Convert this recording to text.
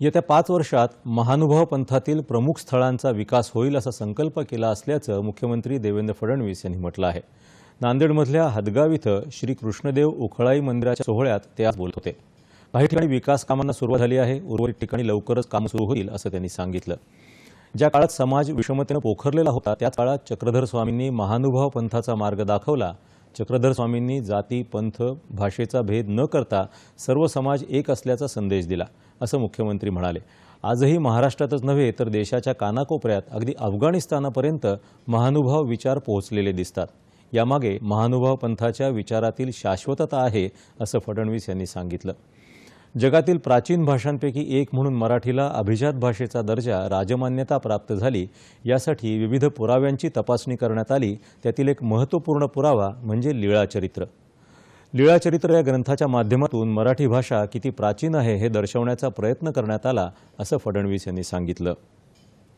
येत्या पाच वर्षात महानुभाव पंथातील प्रमुख स्थळांचा विकास होईल असा संकल्प केला असल्याचं मुख्यमंत्री देवेंद्र फडणवीस यांनी म्हटलं आहे. नांदेडमधल्या हदगाव इथं श्री कृष्णदेव उखळाई मंदिराच्या सोहळ्यात ते आज बोलत होते. काही ठिकाणी विकास कामांना सुरुवात झाली आहे उर्वरित ठिकाणी लवकरच कामं सुरू होईल असं त्यांनी सांगितलं. ज्या काळात समाज विषमतेनं पोखरलेला होता त्याच काळात चक्रधर स्वामींनी महानुभाव पंथाचा मार्ग दाखवला चक्रधर स्वामींनी जाती पंथ भाषेचा भेद न करता सर्व समाज एक असल्याचा संदेश दिला असं मुख्यमंत्री म्हणाले. आजही महाराष्ट्रातच नव्हे तर देशाच्या कानाकोपऱ्यात अगदी अफगाणिस्तानापर्यंत महानुभाव विचार पोहोचलेले दिसतात. यामागे महानुभाव पंथाच्या विचारातील शाश्वतता आहे असं फडणवीस यांनी सांगितलं. जगातील प्राचीन भाषांपैकी एक म्हणून मराठीला अभिजात भाषेचा दर्जा राजमान्यता प्राप्त झाली यासाठी विविध पुराव्यांची तपासणी करण्यात आली. त्यातील एक महत्त्वपूर्ण पुरावा म्हणजे लीळाचरित्र लीळाचरित्र या ग्रंथाच्या माध्यमातून मराठी भाषा किती प्राचीन आहे हे दर्शवण्याचा प्रयत्न करण्यात आला असं फडणवीस यांनी सांगितलं.